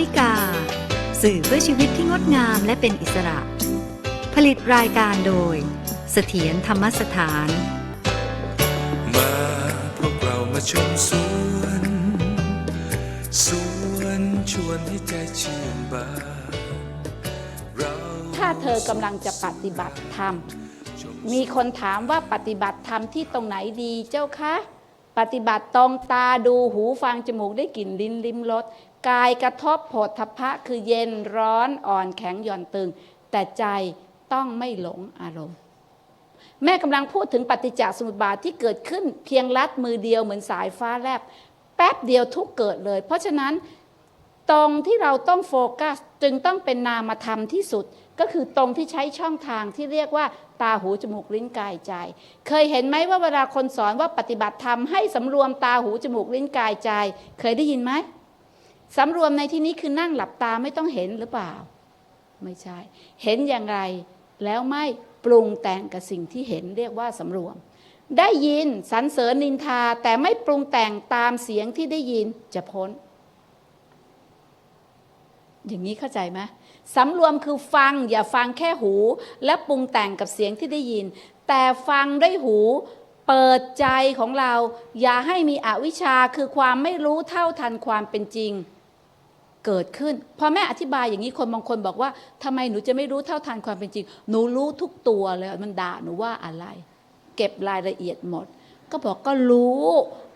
วิกา สื่อเพื่อชีวิตที่งดงามและเป็นอิสระ ผลิตรายการโดย เสถียรธรรมสถาน มาพวกเรามาชมสวนสวนชวนให้ใจชื่นบานเราถ้าเธอกำลังจะปฏิบัติธรรม มีคนถามว่าปฏิบัติธรรมที่ตรงไหนดีเจ้าคะ ปฏิบัติตรงตาดูหูฟังจมูกได้กลิ่นลิ้นลิ้มรส กายกระทบโผฏฐัพพะคือเย็นร้อนอ่อนแข็งหย่อนตึง แต่ใจต้องไม่หลงอารมณ์ แม่กำลังพูดถึงปฏิจจสมุปบาทที่เกิดขึ้นเพียงลัดมือเดียวเหมือนสายฟ้าแลบ แป๊บเดียวทุกเกิดเลย เพราะฉะนั้นตรงที่เราต้องโฟกัสจึงต้องเป็นนามธรรมที่สุด ก็คือตรงที่ใช้ช่องทางที่เรียกว่า ตาหูจมูกลิ้นกายใจ เคยเห็นไหมว่าเวลาคนสอนว่าปฏิบัติธรรมให้สำรวมตาหูจมูกลิ้นกายใจ เคยได้ยินไหม สำรวมในที่นี้คือนั่งหลับตาไม่ต้องเห็นหรือเปล่า ไม่ใช่ เห็นอย่างไร แล้วไม่ปรุงแต่งกับสิ่งที่เห็นเรียกว่าสำรวม ได้ยินสรรเสริญนินทาแต่ไม่ปรุงแต่งตามเสียงที่ได้ยินจะพ้น อย่างนี้เข้าใจไหมสำรวมคือฟังอย่าฟังแค่หู และปรุงแต่งกับเสียงที่ได้ยิน แต่ฟังด้วยหูเปิดใจของเรา อย่าให้มีอวิชชาคือความไม่รู้เท่าทันความเป็นจริง เกิดขึ้น พอแม่อธิบายอย่างนี้คนบางคนบอกว่าทำไมหนูจะไม่รู้เท่าทันความเป็นจริง หนูรู้ทุกตัวเลยมันด่าหนูว่าอะไร เก็บรายละเอียดหมด ก็บอกก็รู้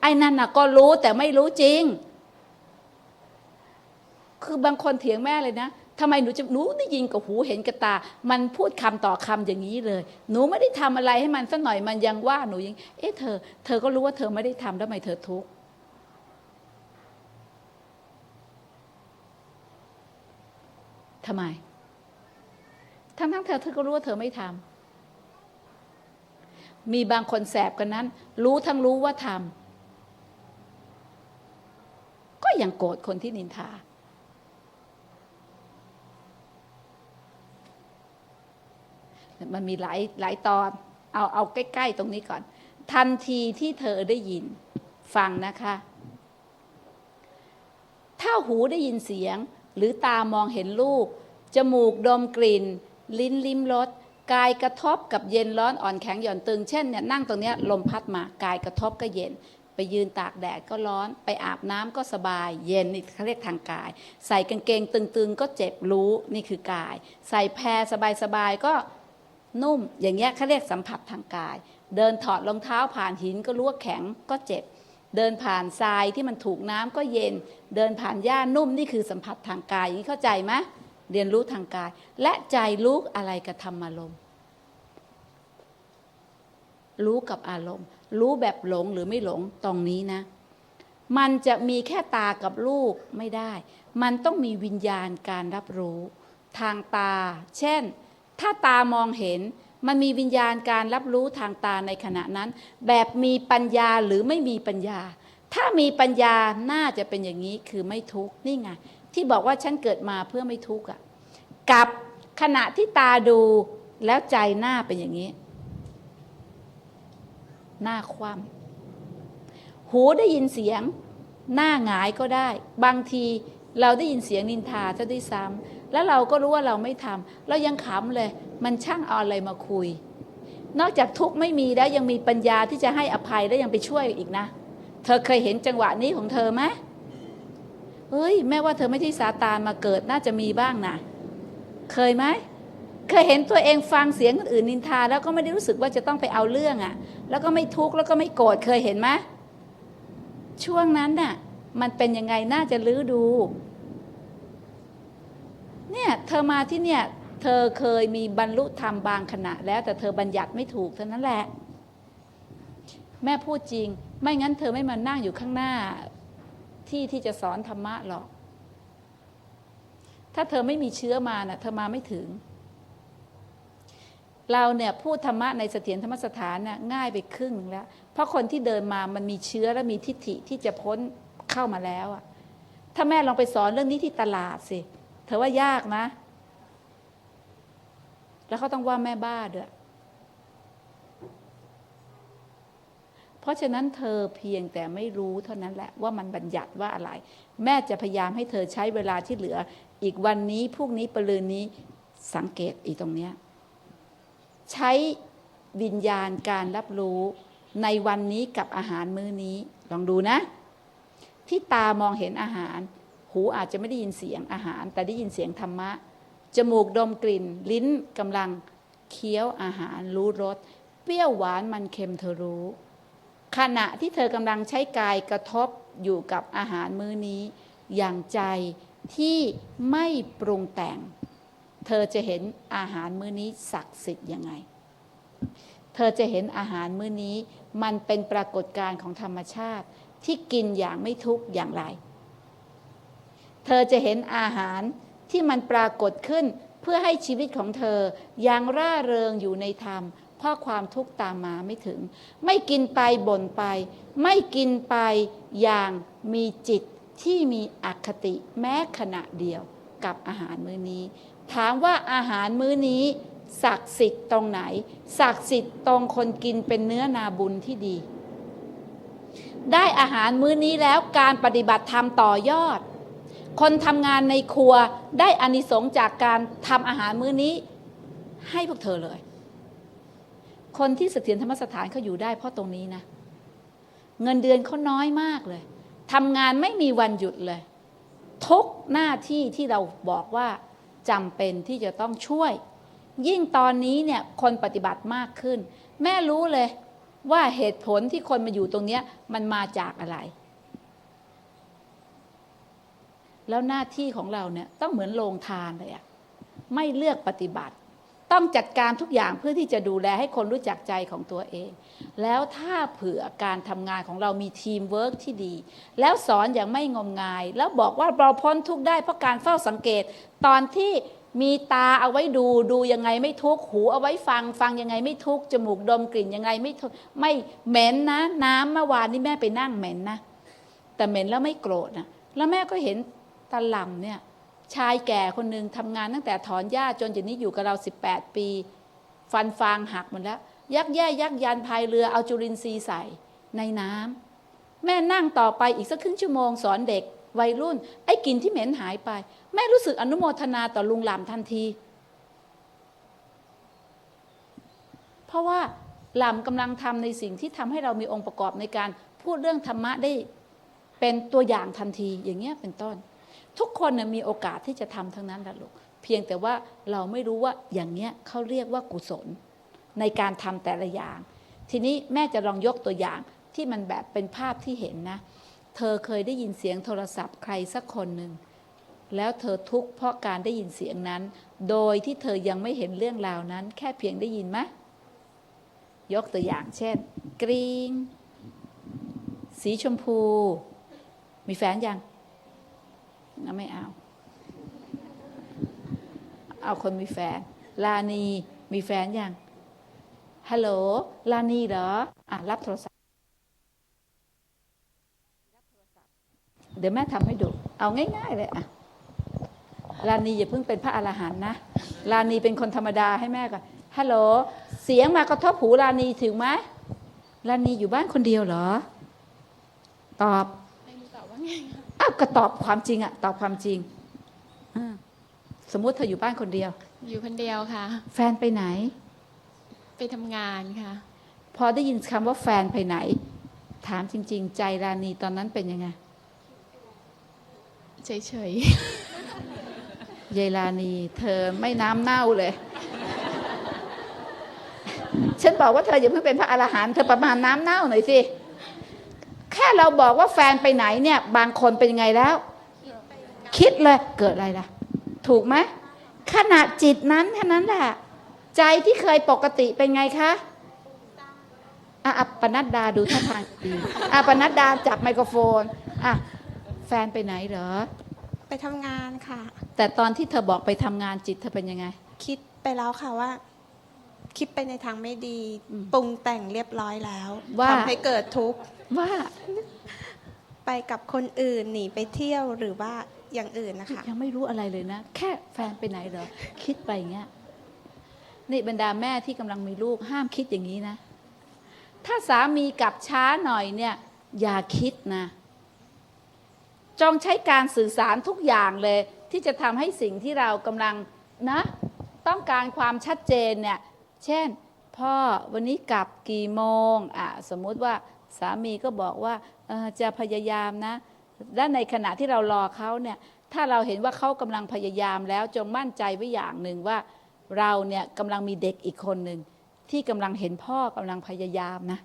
ไอ้นั่นน่ะก็รู้แต่ไม่รู้จริง คือบางคนเถียงแม่เลยนะทำไมหนูจะหนูได้ยินกับหูเห็นกับตา มันพูดคำต่อคำอย่างนี้เลย หนูไม่ได้ทำอะไรให้มันสักหน่อยมันยังว่าหนูยัง เอ๊ะเธอ เธอก็รู้ว่าเธอไม่ได้ทำแล้วทำไมเธอทุกข์ ทำไม ทั้งทั้งๆเธอเธอก็รู้ว่าเธอไม่ทำมีบางคนแสบกันนั้น รู้ทั้งรู้ว่าทำก็ยังโกรธคนที่นินทา มันมีหลายหลายตอน เอาเอาใกล้ ๆ ตรงนี้ก่อน ทันทีที่เธอได้ยิน ฟังนะคะ ถ้าหูได้ยินเสียง หรือตามองเห็นรูปจมูกดมกลิ่น ลิ้นลิ้มรสกายกระทบกับเย็นร้อนอ่อนแข็งหย่อนตึง เช่นเนี่ยนั่งตรงเนี้ยลมพัดมากายกระทบก็เย็น ไปยืนตากแดดก็ร้อน ไปอาบน้ำก็สบาย เย็นนี่เขาเรียกทางกาย ใส่กางเกงตึงๆ ก็เจ็บรู้นี่คือกาย ใส่แพรสบายๆก็นุ่ม อย่างเงี้ยเขาเรียกสัมผัสทางกาย เดินถอดรองเท้าผ่านหินก็รู้ว่าแข็งก็เจ็บ เดินผ่านทรายที่มันถูกน้ำก็เย็น เดินผ่านหญ้านุ่มนี่คือสัมผัสทางกายอย่างนี้เข้าใจไหมเรียนรู้ทางกาย และใจรู้อะไรกับธรรมารมณ์รู้กับอารมณ์ รู้แบบหลงหรือไม่หลงตรงนี้นะ มันจะมีแค่ตากับรูปไม่ได้ มันต้องมีวิญญาณการรับรู้ ทางตา เช่น ถ้าตามองเห็น มันมีวิญญาณการรับรู้ทางตาในขณะนั้น แบบมีปัญญาหรือไม่มีปัญญา ถ้ามีปัญญาน่าจะเป็นอย่างนี้คือไม่ทุกข์นี่ไงที่บอกว่าฉันเกิดมาเพื่อไม่ทุกข์อะกับขณะที่ตาดูแล้วใจหน้าเป็นอย่างนี้ หน้าคว่ำหูได้ยินเสียง หน้าหงายก็ได้ บางทีเราได้ยินเสียงนินทาซะด้วยซ้ำ แล้วเราก็รู้ว่าเราไม่ทำเรายังขำเลย มันช่างเอาอะไรมาคุย นอกจากทุกข์ไม่มีแล้วยังมีปัญญาที่จะให้อภัยและยังไปช่วยอีกนะ เธอเคยเห็นจังหวะนี้ของเธอไหมเฮ้ยแม่ว่าเธอไม่ที่ซาตานมาเกิดน่าจะมีบ้างนะเคยไหมเคยเห็นตัวเองฟังเสียงคนอื่นนินทา แล้วก็ไม่ได้รู้สึกว่าจะต้องไปเอาเรื่องอะ่ะ แล้วก็ไม่ทุกข์แล้วก็ไม่โกรธเคยเห็นไหมช่วงนั้นน่ะ มันเป็นยังไงน่าจะลื้อดู เนี่ยเธอมาที่เนี่ยเธอเคยมีบรรลุธรรมบางขณะแล้ว แต่เธอบัญญัติไม่ถูกเท่านั้นแหละ แม่พูดจริง ไม่งั้นเธอไม่มานั่งอยู่ข้างหน้าที่ที่จะสอนธรรมะหรอก ถ้าเธอไม่มีเชื้อมาน่ะเธอมาไม่ถึง เราเนี่ยพูดธรรมะในเสถียรธรรมสถานน่ะง่ายไปครึ่งหนึ่งแล้ว เพราะคนที่เดินมามันมีเชื้อและมีทิฏฐิที่จะพ้นเข้ามาแล้วอะถ้าแม่ลองไปสอนเรื่องนี้ที่ตลาดสิ เธอว่ายากนะ แล้วเขาต้องว่าแม่บ้าด้วยเพราะฉะนั้นเธอเพียงแต่ไม่รู้เท่านั้นแหละว่ามันบัญญัติว่าอะไร แม่จะพยายามให้เธอใช้เวลาที่เหลือ อีกวันนี้พรุ่งนี้ปรืนนี้สังเกตอีกตรงเนี้ยใช้วิญญาณการรับรู้ในวันนี้กับอาหารมื้อนี้ ลองดูนะ ที่ตามองเห็นอาหาร หูอาจจะไม่ได้ยินเสียงอาหาร แต่ได้ยินเสียงธรรมะ จมูกดมกลิ่น ลิ้นกำลังเคี้ยวอาหารรู้รส เปรี้ยวหวานมันเค็มเธอรู้ ขณะที่เธอกำลังใช้กายกระทบอยู่กับอาหารมื้อนี้ อย่างใจที่ไม่ปรุงแต่ง เธอจะเห็นอาหารมื้อนี้ศักดิ์สิทธิ์ยังไง เธอจะเห็นอาหารมื้อนี้ มันเป็นปรากฏการณ์ของธรรมชาติที่กินอย่างไม่ทุกข์อย่างไร เธอจะเห็นอาหารที่มันปรากฏขึ้นเพื่อให้ชีวิตของเธอยังร่าเริงอยู่ในธรรม เพราะความทุกข์ตามมาไม่ถึง ไม่กินไปบ่นไป ไม่กินไปอย่างมีจิตที่มีอคติแม้ขณะเดียวกับอาหารมื้อนี้ ถามว่าอาหารมื้อนี้ศักดิ์สิทธิ์ตรงไหนศักดิ์สิทธิ์ตรงคนกินเป็นเนื้อนาบุญที่ดี ได้อาหารมื้อนี้แล้วการปฏิบัติธรรมต่อยอด คนทำงานในครัวได้อานิสงส์จากการทำอาหารมื้อนี้ให้พวกเธอเลย คนที่เสถียรธรรมสถานเขาอยู่ได้เพราะตรงนี้นะ เงินเดือนเขาน้อยมากเลยทำงานไม่มีวันหยุดเลย ทุกหน้าที่ที่เราบอกว่าจำเป็นที่จะต้องช่วย ยิ่งตอนนี้เนี่ยคนปฏิบัติมากขึ้น แม่รู้เลยว่าเหตุผลที่คนมาอยู่ตรงนี้มันมาจากอะไร แล้วหน้าที่ของเราเนี่ยต้องเหมือนโรงทานเลยอะไม่เลือกปฏิบัติ ต้องจัดการทุกอย่างเพื่อที่จะดูแลให้คนรู้จักใจของตัวเอง แล้วถ้าเผื่อการทำงานของเรามีทีมเวิร์กที่ดี แล้วสอนอย่างไม่งมงาย แล้วบอกว่าเราพ้นทุกได้เพราะการเฝ้าสังเกต ตอนที่มีตาเอาไว้ดูดูยังไงไม่ทุกหูเอาไว้ฟัง ฟังยังไงไม่ทุกจมูกดมกลิ่นยังไงไม่ทุกไม่เหม็นนะ น้ำเมื่อวานนี้แม่ไปนั่งเหม็นนะ แต่เหม็นแล้วไม่โกรธนะแล้วแม่ก็เห็น ตาลำเนี่ยชายแก่คนหนึ่งทำงานตั้งแต่ถอนหญ้าจนจุดนี้อยู่กับเรา 18 ปี ฟันฟางหักหมดแล้ว ยักแย่ยักยานพายเรือเอาจุลินทรีย์ใส่ในน้ำแม่นั่งต่อไปอีกสักครึ่งชั่วโมงสอนเด็กวัยรุ่น ไอ้กลิ่นที่เหม็นหายไป แม่รู้สึกอนุโมทนาต่อลุงหลำทันที เพราะว่าหลำกำลังทำในสิ่งที่ทำให้เรามีองค์ประกอบในการพูดเรื่องธรรมะได้เป็นตัวอย่างทันทีอย่างเงี้ยเป็นต้น ทุกคนมีโอกาสที่จะทำทั้งนั้นแหละลูกเพียงแต่ว่าเราไม่รู้ว่าอย่างเนี้ยเขาเรียกว่ากุศล ในการทำแต่ละอย่าง ทีนี้แม่จะลองยกตัวอย่างที่มันแบบเป็นภาพที่เห็นนะ เธอเคยได้ยินเสียงโทรศัพท์ใครสักคนหนึ่งแล้วเธอทุกข์เพราะการได้ยินเสียงนั้น โดยที่เธอยังไม่เห็นเรื่องราวนั้น แค่เพียงได้ยินไหมยกตัวอย่างเช่น กรีงสีชมพู มีแฟนยัง นะไม่เอา เอาคนมีแฟน ลานีมีแฟนยังฮัลโหลลานีเหรออะรับโทรศัพท์ เดี๋ยวแม่ทำให้ดู เอาง่าย ๆ เลยอะลานีอย่าเพิ่งเป็นพระอรหันต์นะลานีเป็นคนธรรมดาให้แม่ก่อนฮัลโหลเสียงมากระทบหูลานีถึงไหมลานีอยู่บ้านคนเดียวเหรอ ตอบอ้า วก็ตอบความจริงอะตอบความจริงอ่าสมมุติเธออยู่บ้านคนเดียว อยู่คนเดียวค่ะ แฟนไปไหน ไปทำงานค่ะ พอได้ยินคำว่าแฟนไปไหน ถามจริง ๆ ใจรานีตอนนั้นเป็นยังไงเฉยยายรานีเธอไม่น้ำเน่าเลย ฉันบอกว่าเธออย่าเพิ่งเป็นพระอรหันต์เธอประมาณน้ำเน่าหน่อยสิ แค่เราบอกว่าแฟนไปไหนเนี่ย บางคนเป็นยังไงแล้ว คิดเลยเกิดอะไรล่ะ ถูกไหมขณะจิตนั้นแค่นั้นแหละใจที่เคยปกติเป็นไงคะอะอะปนัดดาดูท่าทางดีอะปนัดดาจับไมโครโฟนอะแฟนไปไหนเหรอ ไปทำงานค่ะ แต่ตอนที่เธอบอกไปทำงานจิตเธอเป็นยังไง คิดไปแล้วค่ะว่า คิดไปในทางไม่ดี อืมปรุงแต่งเรียบร้อยแล้วว่า ทำให้เกิดทุกข์ ว่าไปกับคนอื่นหนีไปเที่ยวหรือว่าอย่างอื่นนะคะ ยังไม่รู้อะไรเลยนะ แค่แฟนไปไหนเหรอ คิดไปอย่างเงี้ยนี่บรรดาแม่ที่กำลังมีลูกห้ามคิดอย่างนี้นะ ถ้าสามีกลับช้าหน่อยเนี่ย อย่าคิดนะจงใช้การสื่อสารทุกอย่างเลย ที่จะทำให้สิ่งที่เรากำลังนะ ต้องการความชัดเจนเนี่ย เช่น พ่อวันนี้กลับกี่โมงอะสมมุติว่า สามีก็บอกว่าจะพยายามนะและในขณะที่เรารอเขาเนี่ยถ้าเราเห็นว่าเขากำลังพยายามแล้วจงมั่นใจไว้อย่างหนึ่งว่าเราเนี่ยกำลังมีเด็กอีกคนหนึ่งที่กำลังเห็นพ่อกำลังพยายามนะ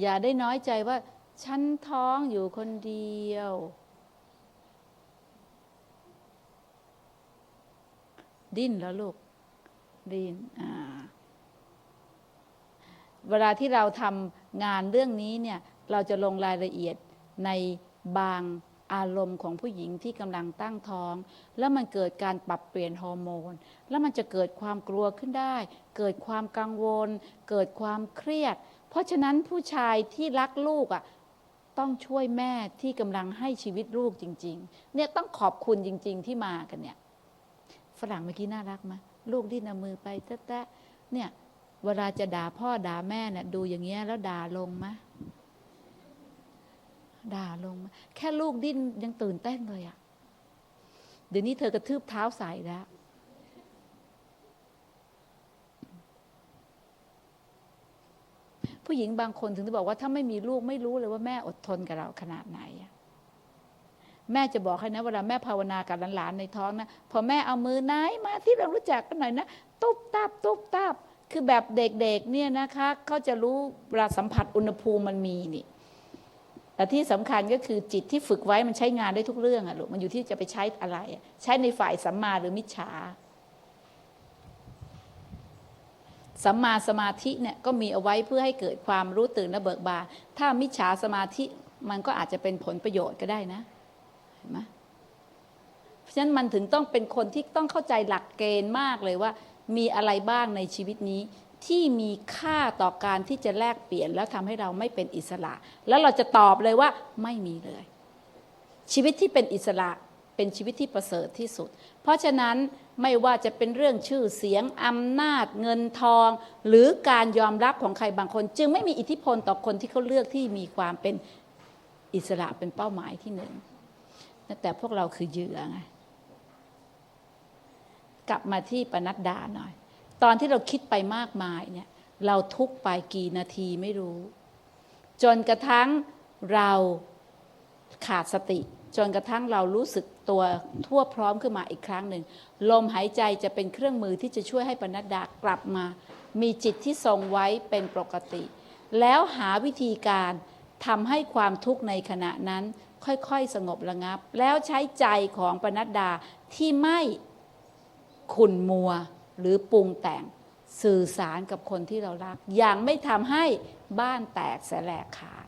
อย่าได้น้อยใจว่าฉันท้องอยู่คนเดียว ดิ้นแล้วลูกดิ้นอ่า เวลาที่เราทำงานเรื่องนี้เนี่ยเราจะลงรายละเอียดในบางอารมณ์ของผู้หญิงที่กำลังตั้งท้อง แล้วมันเกิดการปรับเปลี่ยนฮอร์โมน แล้วมันจะเกิดความกลัวขึ้นได้ เกิดความกังวล เกิดความเครียด เพราะฉะนั้นผู้ชายที่รักลูกอะต้องช่วยแม่ที่กำลังให้ชีวิตลูกจริง ๆ เนี่ยต้องขอบคุณจริง ๆ ที่มากันเนี่ย ฝรั่งเมื่อกี้น่ารักไหมลูกดิ้นเอามือไปแตะๆเนี่ย เวลาจะด่าพ่อด่าแม่เนี่ยดูอย่างเงี้ยแล้วด่าลงไหมด่าลงไหมแค่ลูกดิ้นยังตื่นเต้นเลยอะเดี๋ยวนี้เธอกระทืบเท้าใส่แล้ว ผู้หญิงบางคนถึงจะบอกว่าถ้าไม่มีลูกไม่รู้เลยว่าแม่อดทนกับเราขนาดไหนอะแม่จะบอกให้นะเวลาแม่ภาวนากับหลานๆในท้องนะพอแม่เอามือไหนมาที่เรารู้จักกันหน่อยนะ ตุ๊บตับตุ๊บตับ คือแบบเด็กๆเนี่ยนะคะเขาจะรู้เวลาสัมผัสอุณหภูมิมันมีนี่แต่ที่สำคัญก็คือจิตที่ฝึกไว้มันใช้งานได้ทุกเรื่องอะลูกมันอยู่ที่จะไปใช้อะไร ใช้ในฝ่ายสัมมาหรือมิจฉาสัมมาสมาธิเนี่ยก็มีเอาไว้เพื่อให้เกิดความรู้ตื่นและเบิกบานถ้ามิจฉาสมาธิมันก็อาจจะเป็นผลประโยชน์ก็ได้นะเห็นไหมเพราะฉะนั้นมันถึงต้องเป็นคนที่ต้องเข้าใจหลักเกณฑ์มากเลยว่า มีอะไรบ้างในชีวิตนี้ ที่มีค่าต่อการที่จะแลกเปลี่ยน แล้วทำให้เราไม่เป็นอิสระ แล้วเราจะตอบเลยว่าไม่มีเลย ชีวิตที่เป็นอิสระเป็นชีวิตที่ประเสริฐที่สุด เพราะฉะนั้นไม่ว่าจะเป็นเรื่องชื่อเสียงอำนาจเงินทอง หรือการยอมรับของใครบางคน จึงไม่มีอิทธิพลต่อคนที่เขาเลือกที่มีความเป็นอิสระเป็นเป้าหมายที่หนึ่งแต่พวกเราคือเหยื่อไง กลับมาที่ปนัดดาหน่อย ตอนที่เราคิดไปมากมายเนี่ยเราทุกไปกี่นาทีไม่รู้ จนกระทั่งเราขาดสติ จนกระทั่งเรารู้สึกตัวทั่วพร้อมขึ้นมาอีกครั้งหนึ่ง ลมหายใจจะเป็นเครื่องมือที่จะช่วยให้ปนัดดากลับมา มีจิตที่ทรงไว้เป็นปกติ แล้วหาวิธีการทำให้ความทุกข์ในขณะนั้นค่อยๆสงบระงับ แล้วใช้ใจของปนัดดาที่ไม่ ขุนมัวหรือปรุงแต่งสื่อสารกับคนที่เรารัก อย่างไม่ทำให้บ้านแตกแสลกขาด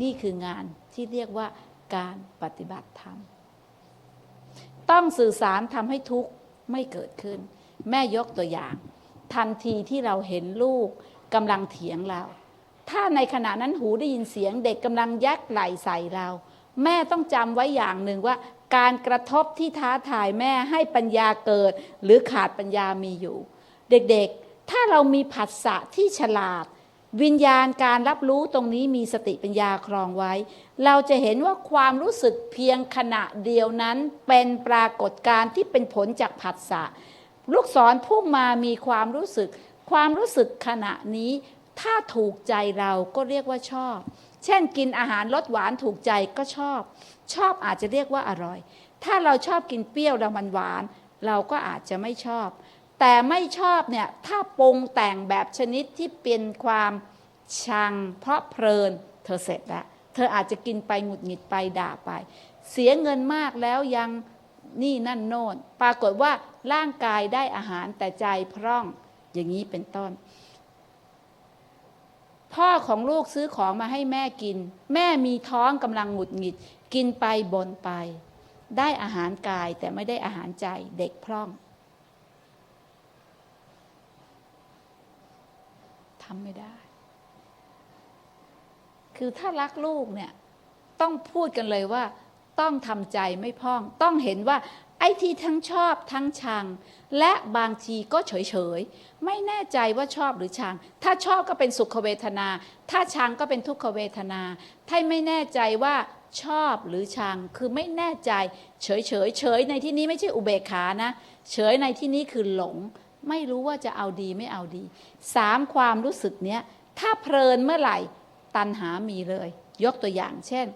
นี่คืองานที่เรียกว่าการปฏิบัติธรรม ต้องสื่อสารทำให้ทุกข์ไม่เกิดขึ้น แม่ยกตัวอย่าง ทันทีที่เราเห็นลูกกำลังเถียงเรา ถ้าในขณะนั้นหูได้ยินเสียงเด็กกำลังยักไหลใส่เรา แม่ต้องจำไว้อย่างหนึ่งว่า การกระทบที่ท้าทายแม่ให้ปัญญาเกิด หรือขาดปัญญามีอยู่ เด็กๆ ถ้าเรามีผัสสะที่ฉลาด วิญญาณการรับรู้ตรงนี้มีสติปัญญาครองไว้ เราจะเห็นว่าความรู้สึกเพียงขณะเดียวนั้นเป็นปรากฏการณ์ที่เป็นผลจากผัสสะลูกศรพุ่งมามีความรู้สึก ความรู้สึกขณะนี้ ถ้าถูกใจเราก็เรียกว่าชอบ เช่นกินอาหารรสหวานถูกใจก็ชอบ ชอบอาจจะเรียกว่าอร่อย ถ้าเราชอบกินเปรี้ยวแล้วมันหวาน เราก็อาจจะไม่ชอบ แต่ไม่ชอบเนี่ยถ้าปรุงแต่งแบบชนิดที่เป็นความชัง เพราะเพลิน เธอเสร็จแล้วเธออาจจะกินไปหงุดหงิดไปด่าไป เสียเงินมากแล้วยังนี่นั่นโน่นปรากฏว่าร่างกายได้อาหารแต่ใจพร่องอย่างนี้เป็นต้น พ่อของลูกซื้อของมาให้แม่กิน แม่มีท้องกำลังหงุดหงิด กินไปบนไป ได้อาหารกายแต่ไม่ได้อาหารใจเด็กพร่องทำไม่ได้ คือถ้ารักลูกเนี่ย ต้องพูดกันเลยว่า ต้องทำใจไม่พร่อง ต้องเห็นว่า ออ้ที่ทั้งชอบทั้งชัง และบางทีก็เฉยเฉยไม่แน่ใจว่าชอบหรือชัง ถ้าชอบก็เป็นสุขเวทนา ถ้าชังก็เป็นทุกขเวทนา ถ้าไม่แน่ใจว่าชอบหรือชัง คือไม่แน่ใจ เฉยเฉยเฉยในที่นี้ไม่ใช่อุเบกขานะ เฉยในที่นี้คือหลง ไม่รู้ว่าจะเอาดีไม่เอาดีสามความรู้สึกเนี้ยถ้าเพลินเมื่อไหร่ตัณหามีเลย ยกตัวอย่างเช่น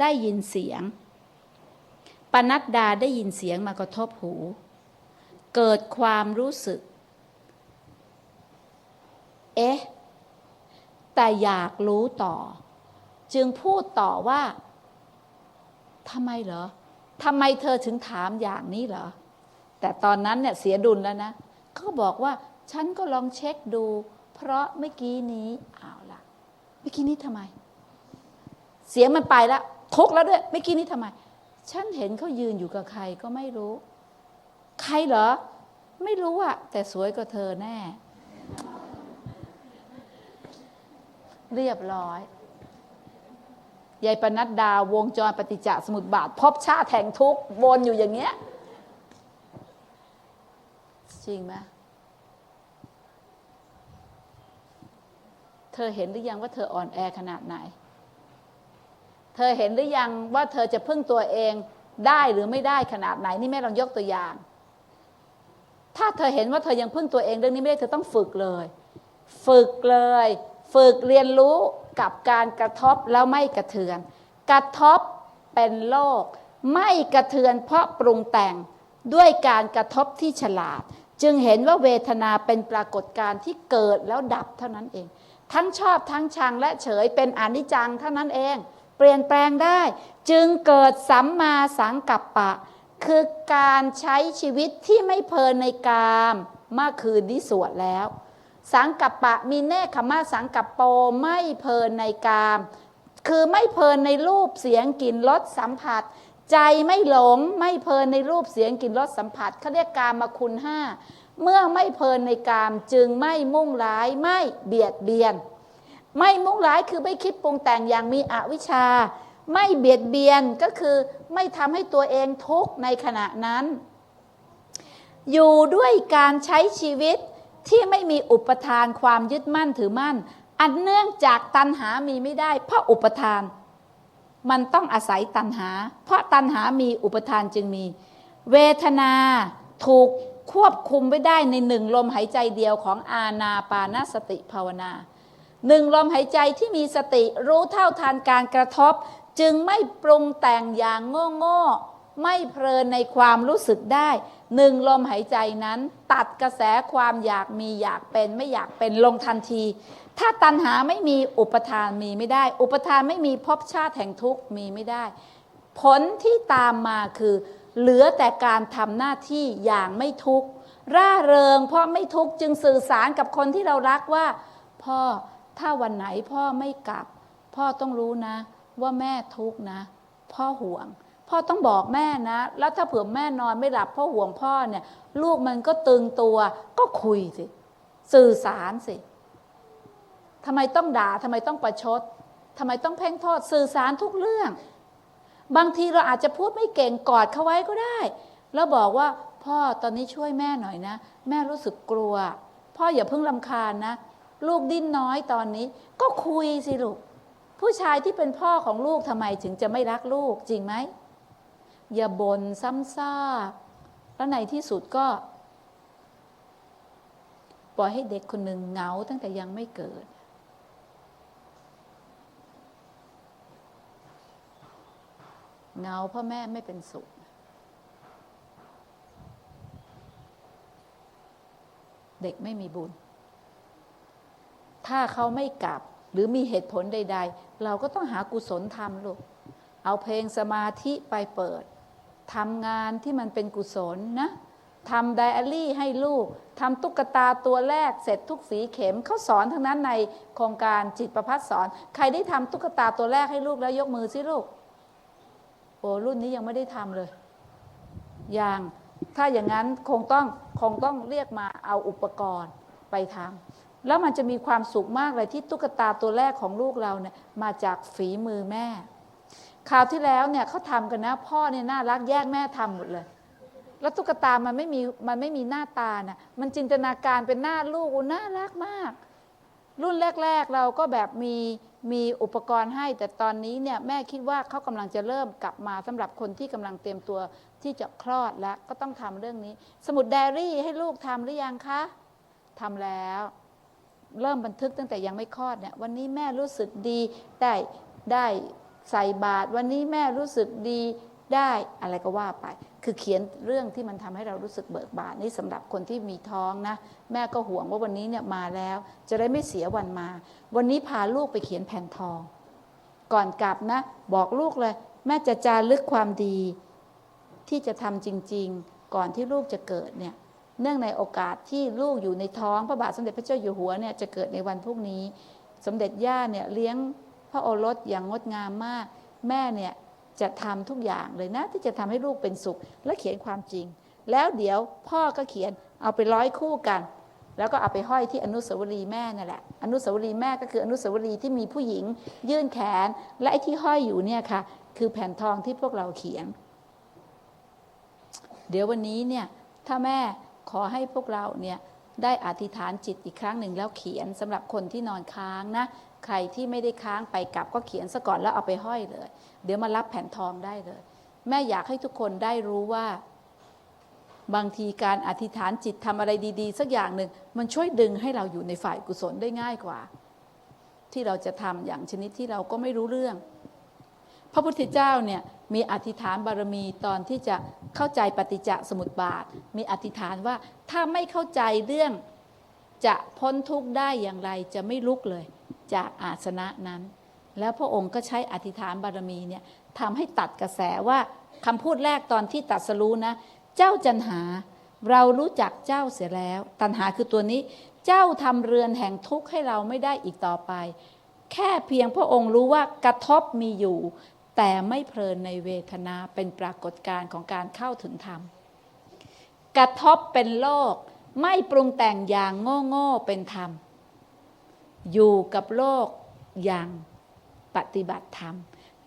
ได้ยินเสียง ปนัดดาได้ยินเสียงมากระทบหู เกิดความรู้สึก เอ๊ะ แต่อยากรู้ต่อ จึงพูดต่อว่าทำไมเหรอทำไมเธอถึงถามอย่างนี้เหรอ แต่ตอนนั้นเนี่ยเสียดุลแล้วนะเขาบอกว่า ฉันก็ลองเช็คดู เพราะเมื่อกี้นี้เอาละเมื่อกี้นี้ทำไม เสียงมันไปแล้วทุกแล้วด้วยเมื่อกี้นี้ทำไม ฉันเห็นเขายืนอยู่กับใครก็ไม่รู้ ใครเหรอ ไม่รู้อะแต่สวยกว่าเธอแน่ เรียบร้อยยายปนัดดาวงจรปฏิจจสมุทบาท พบชาติแห่งทุกวนอยู่อย่างเงี้ย จริงไหมเธอเห็นหรือยังว่าเธออ่อนแอขนาดไหน เธอเห็นหรือยังว่าเธอจะพึ่งตัวเองได้หรือไม่ได้ขนาดไหนนี่แม่ลองยกตัวอย่าง ถ้าเธอเห็นว่าเธอยังพึ่งตัวเองเรื่องนี้ไม่ได้เธอต้องฝึกเลย ฝึกเลย ฝึกเรียนรู้กับการกระทบแล้วไม่กระเทือน กระทบเป็นโลก ไม่กระเทือนเพราะปรุงแต่งด้วยการกระทบที่ฉลาด จึงเห็นว่าเวทนาเป็นปรากฏการณ์ที่เกิดแล้วดับเท่านั้นเอง ทั้งชอบทั้งชังและเฉยเป็นอนิจจังเท่านั้นเอง เปลี่ยนแปลงได้ จึงเกิดสัมมาสังกัปปะ คือการใช้ชีวิตที่ไม่เพลินในกามเมื่อคืนที่สวดแล้ว สังกัปปะมีเนคขมาสังกัปโปไม่เพลินในกาม คือไม่เพลินในรูปเสียงกลิ่นรสสัมผัส ใจไม่หลงไม่เพลินในรูปเสียงกลิ่นรสสัมผัสเขาเรียกกามคุณห้าเมื่อไม่เพลินในกามจึงไม่มุ่งร้ายไม่เบียดเบียน ไม่มุ่งร้ายคือไม่คิดปรุงแต่งอย่างมีอวิชชา ไม่เบียดเบียนก็คือไม่ทำให้ตัวเองทุกข์ในขณะนั้น อยู่ด้วยการใช้ชีวิตที่ไม่มีอุปทานความยึดมั่นถือมั่น อันเนื่องจากตัณหามีไม่ได้ เพราะอุปทาน มันต้องอาศัยตัณหา เพราะตัณหามีอุปทานจึงมี เวทนาถูกควบคุมไว้ได้ในหนึ่งลมหายใจเดียวของอาณาปานสติภาวนา หนึ่งลมหายใจที่มีสติรู้เท่าทันการกระทบ จึงไม่ปรุงแต่งอย่างโง่โง่ไม่เพลินในความรู้สึกได้หนึ่งลมหายใจนั้น ตัดกระแสความอยากมีอยากเป็นไม่อยากเป็นลงทันที ถ้าตัณหาไม่มีอุปทานมีไม่ได้ อุปทานไม่มีภพชาติแห่งทุกข์มีไม่ได้ ผลที่ตามมาคือ เหลือแต่การทำหน้าที่อย่างไม่ทุกข์ร่าเริงเพราะไม่ทุกข์จึงสื่อสารกับคนที่เรารักว่า พ่อ ถ้าวันไหนพ่อไม่กลับ พ่อต้องรู้นะ ว่าแม่ทุกข์นะ พ่อห่วง พ่อต้องบอกแม่นะ แล้วถ้าเผื่อแม่นอนไม่หลับพ่อห่วงพ่อเนี่ย ลูกมันก็ตึงตัวก็คุยสิ สื่อสารสิทำไมต้องด่าทำไมต้องประชดทำไมต้องเพ่งโทษสื่อสารทุกเรื่อง บางทีเราอาจจะพูดไม่เก่งกอดเขาไว้ก็ได้ แล้วบอกว่าพ่อตอนนี้ช่วยแม่หน่อยนะ แม่รู้สึกกลัว พ่ออย่าเพิ่งลำคาญนะ ลูกดิ้นน้อยตอนนี้ ก็คุยสิลูก ผู้ชายที่เป็นพ่อของลูกทำไมถึงจะไม่รักลูกจริงไหม อย่าบ่นซ้ำซากแล้วในที่สุดก็ ปล่อยให้เด็กคนหนึ่งเหงาตั้งแต่ยังไม่เกิด เหงาเพราะแม่ไม่เป็นสุขเด็กไม่มีบุญ ถ้าเขาไม่กลับหรือมีเหตุผลใด ๆ เราก็ต้องหากุศลทำลูก เอาเพลงสมาธิไปเปิดทำงานที่มันเป็นกุศลนะทำไดอารี่ให้ลูกทำตุ๊กตาตัวแรกเสร็จทุกสีเข็มเขาสอนทั้งนั้นในโครงการจิตประพัฒสอน ใครได้ทำตุ๊กตาตัวแรกให้ลูกแล้วยกมือสิลูก โอ้รุ่นนี้ยังไม่ได้ทำเลยอย่างถ้าอย่างนั้นคงต้องคงต้องเรียกมาเอาอุปกรณ์ไปทำ แล้วมันจะมีความสุขมากเลยที่ตุ๊กตาตัวแรกของลูกเราเนี่ยมาจากฝีมือแม่ คราวที่แล้วเนี่ยเขาทำกันนะพ่อเนี่ยน่ารักแยกแม่ทำหมดเลย แล้วตุ๊กตามันไม่มีมันไม่มีหน้าตาน่ะมันจินตนาการเป็นหน้าลูกอุน่ารักมาก รุ่นแรก ๆเราก็แบบมีมีอุปกรณ์ให้ แต่ตอนนี้เนี่ยแม่คิดว่าเขากำลังจะเริ่มกลับมาสำหรับคนที่กำลังเตรียมตัวที่จะคลอดแล้วก็ต้องทำเรื่องนี้ สมุดไดอารี่ให้ลูกทำหรือยังคะทำแล้ว เริ่มบันทึกตั้งแต่ยังไม่คลอดเนี่ยวันนี้แม่รู้สึกดีได้ได้ใส่บาตรวันนี้แม่รู้สึกดีได้อะไรก็ว่าไป คือเขียนเรื่องที่มันทำให้เรารู้สึกเบิกบานนี่สำหรับคนที่มีท้องนะ แม่ก็ห่วงว่าวันนี้เนี่ยมาแล้ว จะได้ไม่เสียวันมา วันนี้พาลูกไปเขียนแผ่นทอง ก่อนกลับนะ บอกลูกเลย แม่จะจารึกความดี ที่จะทำจริง ๆ ก่อนที่ลูกจะเกิดเนี่ย เนื่องในโอกาสที่ลูกอยู่ในท้องพระบาทสมเด็จพระเจ้าอยู่หัวเนี่ยจะเกิดในวันพรุ่งนี้ สมเด็จย่าเนี่ยเลี้ยงพระโอรสอย่างงดงามมาก แม่เนี่ยจะทำทุกอย่างเลยนะ ที่จะทำให้ลูกเป็นสุข และเขียนความจริง แล้วเดี๋ยวพ่อก็เขียนเอาไปร้อยคู่กัน แล้วก็เอาไปห้อยที่อนุสาวรีย์แม่นั่นแหละ อนุสาวรีย์แม่ก็คืออนุสาวรีย์ที่มีผู้หญิง ยื่นแขน และไอ้ที่ห้อยอยู่เนี่ยค่ะ คือแผ่นทองที่พวกเราเขียน เดี๋ยววันนี้เนี่ยถ้าแม่ ขอให้พวกเราเนี่ยได้อธิษฐานจิตอีกครั้งหนึ่งแล้วเขียนสำหรับคนที่นอนค้างนะ ใครที่ไม่ได้ค้างไปกลับก็เขียนซะก่อนแล้วเอาไปห้อยเลย เดี๋ยวมารับแผ่นทองได้เลย แม่อยากให้ทุกคนได้รู้ว่า บางทีการอธิษฐานจิตทำอะไรดีๆ สักอย่างหนึ่งมันช่วยดึงให้เราอยู่ในฝ่ายกุศลได้ง่ายกว่า ที่เราจะทำอย่างชนิดที่เราก็ไม่รู้เรื่อง พระพุทธเจ้าเนี่ยมีอธิษฐานบารมีตอนที่จะเข้าใจปฏิจจสมุปบาท มีอธิษฐานว่าถ้าไม่เข้าใจเรื่องจะพ้นทุกข์ได้อย่างไรจะไม่ลุกเลยจากอาสนะนั้น แล้วพระองค์ก็ใช้อธิษฐานบารมีเนี่ยทำให้ตัดกระแสว่าคำพูดแรกตอนที่ตัดสรู้นะ เจ้าจันหาเรารู้จักเจ้าเสียแล้ว ตันหาคือตัวนี้ เจ้าทำเรือนแห่งทุกข์ให้เราไม่ได้อีกต่อไป แค่เพียงพระองค์รู้ว่ากระทบมีอยู่ แต่ไม่เพลินในเวทนาเป็นปรากฏการณ์ของการเข้าถึงธรรม กระทบเป็นโลก ไม่ปรุงแต่งอย่างโง่โง่เป็นธรรม อยู่กับโลกอย่างปฏิบัติธรรม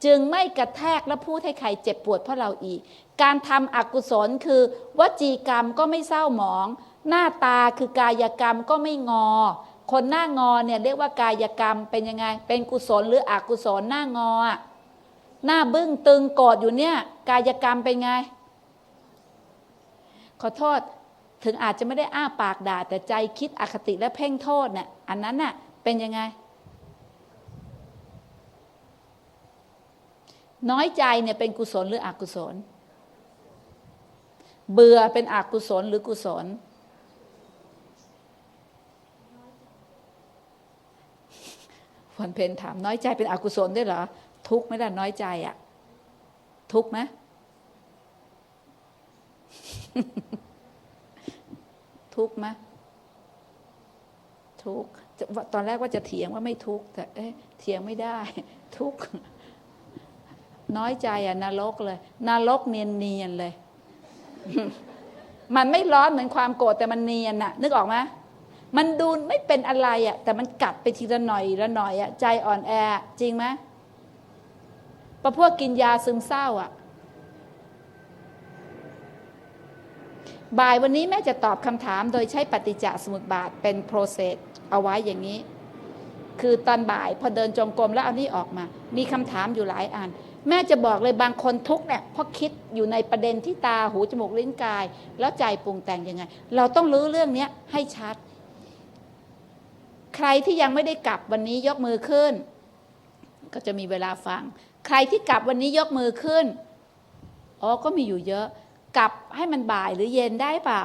จึงไม่กระแทกและพูดให้ใครเจ็บปวดเพราะเราอีก การทำอกุศลคือ วจีกรรมก็ไม่เศร้าหมอง หน้าตาคือกายกรรมก็ไม่งอ คนหน้างอเนี่ยเรียกว่ากายกรรมเป็นยังไง เป็นกุศลหรืออกุศลหน้างออะ หน้าบึ้งตึงกรธอยู่เนี่ย กายกรรมเป็นไง ขอโทษถึงอาจจะไม่ได้อ้าปากด่า แต่ใจคิดอคติและเพ่งโทษเนี่ยอันนั้นน่ะเป็นยังไง น้อยใจเนี่ยเป็นกุศลหรืออกุศล เบื่อเป็นอกุศลหรือกุศล วันเพนถามน้อยใจเป็นอกุศลด้วยเหรอ ทุกข์ไหมล่ะน้อยใจอะทุกข์ไหมทุกข์ไหมทุกข์ตอนแรกว่าจะเถียงว่าไม่ทุกข์แต่เอ๊ะเถียงไม่ได้ ทุกข์น้อยใจอะนรกเลยนรกเนียนเนียนๆเลย มันไม่ร้อนเหมือนความโกรธแต่มันเนียนอะนึกออกไหมมันดูไม่เป็นอะไรอะแต่มันกัดไปทีละหน่อยละหน่อยอะใจอ่อนแอ จริงไหม ประพวกกินยาซึมเศร้าอะบ่ายวันนี้แม่จะตอบคำถามโดยใช้ปฏิจจสมุปบาทเป็นโปรเซสเอาไว้อย่างนี้ คือตอนบ่ายพอเดินจงกรมแล้วเอานี่ออกมา มีคำถามอยู่หลายอัน แม่จะบอกเลยบางคนทุกเนี่ยเพราะคิดอยู่ในประเด็นที่ตาหูจมูกลิ้นกาย แล้วใจปรุงแต่งยังไง เราต้องรู้เรื่องนี้ให้ชัด ใครที่ยังไม่ได้กลับวันนี้ยกมือขึ้นก็จะมีเวลาฟัง ใครที่กลับวันนี้ยกมือขึ้น อ๋อ ก็มีอยู่เยอะ กลับให้มันบ่ายหรือเย็นได้เปล่า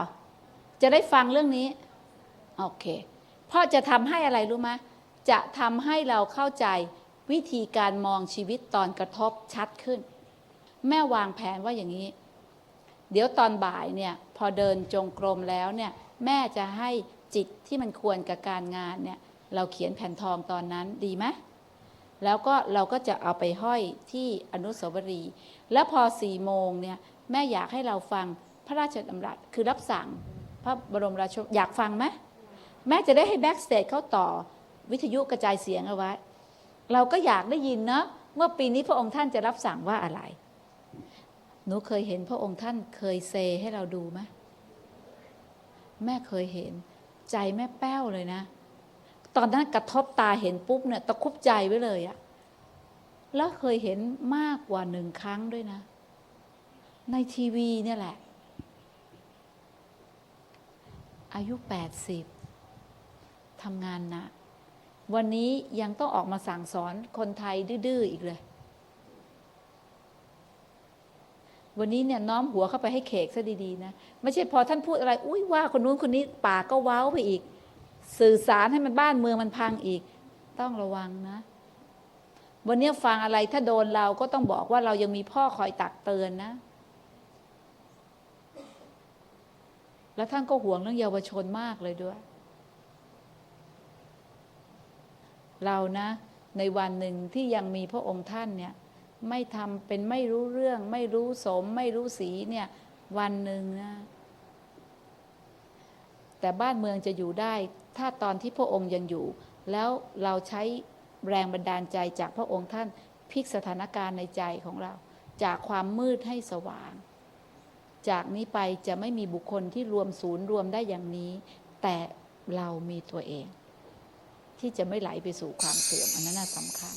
จะได้ฟังเรื่องนี้ โอเค เพราะจะทำให้อะไรรู้ไหมจะทำให้เราเข้าใจวิธีการมองชีวิตตอนกระทบชัดขึ้น แม่วางแผนว่าอย่างนี้ เดี๋ยวตอนบ่ายเนี่ย พอเดินจงกรมแล้วเนี่ย แม่จะให้จิตที่มันควรกับการงานเนี่ย เราเขียนแผ่นทองตอนนั้นดีไหม แล้วก็เราก็จะเอาไปห้อยที่อนุสาวรีย์แล้วพอสี่โมงเนี่ยแม่อยากให้เราฟังพระราชดำรัสคือรับสั่งพระบรมราชออยากฟังไหมแม่จะได้ให้แบ็กสเตจเขาต่อวิทยุกระจายเสียงเอาไว้ เราก็อยากได้ยินเนาะเมื่อปีนี้พระองค์ท่านจะรับสั่งว่าอะไร หนูเคยเห็นพระองค์ท่านเคยเซให้เราดูไหมแม่เคยเห็นใจแม่แป้วเลยนะ ตอนนั้นกระทบตาเห็นปุ๊บเนี่ยตะคุบใจไว้เลยอะแล้วเคยเห็นมากกว่าหนึ่งครั้งด้วยนะ ในทีวีเนี่ยแหละ อายุ80ทำงานนะ วันนี้ยังต้องออกมาสั่งสอนคนไทยดื้อๆอีกเลย วันนี้เนี่ยน้อมหัวเข้าไปให้เขกซะดีๆนะ ไม่ใช่พอท่านพูดอะไร อุ้ยว่าคนนู้นคนนี้ปากก็ว้าวไปอีก สื่อสารให้มันบ้านเมืองมันพังอีก ต้องระวังนะ วันนี้ฟังอะไรถ้าโดนเราก็ต้องบอกว่าเรายังมีพ่อคอยตักเตือนนะ แล้วท่านก็ห่วงเรื่องเยาวชนมากเลยด้วย เรานะ ในวันหนึ่งที่ยังมีพระองค์ท่านเนี่ยไม่ทำเป็นไม่รู้เรื่อง ไม่รู้สม ไม่รู้สีเนี่ย วันหนึ่งนะ แต่บ้านเมืองจะอยู่ได้ ถ้าตอนที่พระองค์ยังอยู่ แล้วเราใช้แรงบันดาลใจจากพระองค์ท่านพลิกสถานการณ์ในใจของเรา จากความมืดให้สว่าง จากนี้ไปจะไม่มีบุคคลที่รวมศูนย์รวมได้อย่างนี้ แต่เรามีตัวเอง ที่จะไม่ไหลไปสู่ความเสื่อมอันนั้นสำคัญ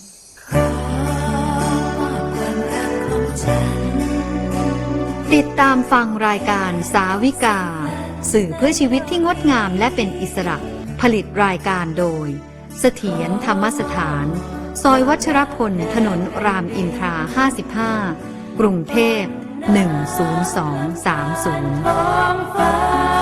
ติดตามฟังรายการสาวิกา สื่อเพื่อชีวิตที่งดงามและเป็นอิสระ ผลิตรายการโดย เสถียรธรรมสถาน ซอยวัชรพล ถนนรามอินทรา 55 กรุงเทพ 10230